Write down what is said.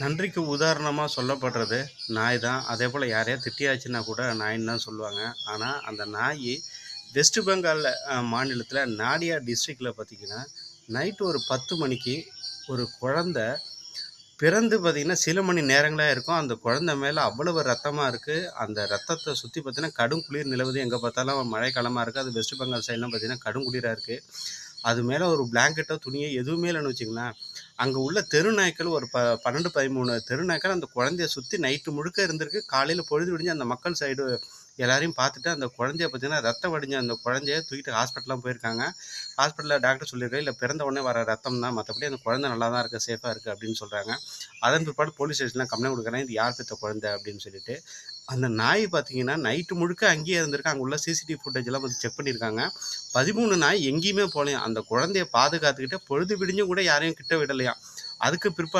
நன்றிக்கு உதாரணமாக சொல்லப்படுறது நாய் தான் அதே போல் யாரையா திட்டியாச்சுன்னா கூட நாயின்னு தான் சொல்லுவாங்க. ஆனால் அந்த நாய் வெஸ்ட் பெங்கால் மாநிலத்தில் நாடியா டிஸ்ட்ரிக்டில் பார்த்தீங்கன்னா நைட்டு ஒரு பத்து மணிக்கு ஒரு குழந்த பிறந்து பார்த்திங்கன்னா சில மணி நேரங்களாக இருக்கும். அந்த குழந்த மேலே அவ்வளவு ரத்தமாக இருக்குது அந்த ரத்தத்தை சுற்றி பார்த்தீங்கன்னா கடும் குளிர் நிலவுது. எங்கே பார்த்தாலும் மழைக்காலமாக இருக்குது அது வெஸ்ட் பெங்கால் சைட்லாம் பார்த்திங்கன்னா கடும் குளிராக இருக்குது அது மேலே ஒரு பிளாங்கெட்டோ துணியோ எதுவுமே இல்லைன்னு வச்சுங்களேன் அங்கே உள்ள தெருநாய்க்கள் ஒரு ப பன்னெண்டு பதிமூணு தெருநாய்க்கள் அந்த குழந்தைய சுற்றி நைட்டு முழுக்க இருந்திருக்கு. காலையில் பொழுது விடிஞ்சு அந்த மக்கள் சைடு எல்லாரையும் பார்த்துட்டு அந்த குழந்தைய பார்த்தீங்கன்னா ரத்தம் வடிஞ்ச அந்த குழந்தைய தூக்கிட்டு ஹாஸ்பிட்டலாம் போயிருக்காங்க. ஹாஸ்பிட்டலில் டாக்டர் சொல்லியிருக்காரு இல்லை பிறந்த உடனே வர ரத்தம் தான். மற்றபடி அந்த குழந்தை நல்லா தான் இருக்குது சேஃபாக இருக்குது அப்படின்னு சொல்கிறாங்க அதன் பிற்பாடு போலீஸ் ஸ்டேஷனில் கம்ப்ளைண்ட் கொடுக்குறேன் இது யார் பெற்ற குழந்தை? அப்படின்னு சொல்லிட்டு. அந்த நாய் பார்த்தீங்கன்னா நைட்டு முழுக்க அங்கேயே இருந்திருக்கு. அங்கே உள்ள சிசிடிவி ஃபுட்டேஜ் எல்லாம் வந்து செக் பண்ணியிருக்காங்க. பதிமூணு நாய் எங்கேயுமே போகலையாம் அந்த குழந்தைய பாதுகாத்துக்கிட்டு பொழுது விடிஞ்சும் கூட யாரையும் கிட்ட விடலையாம் அதுக்கு பிற்பாடு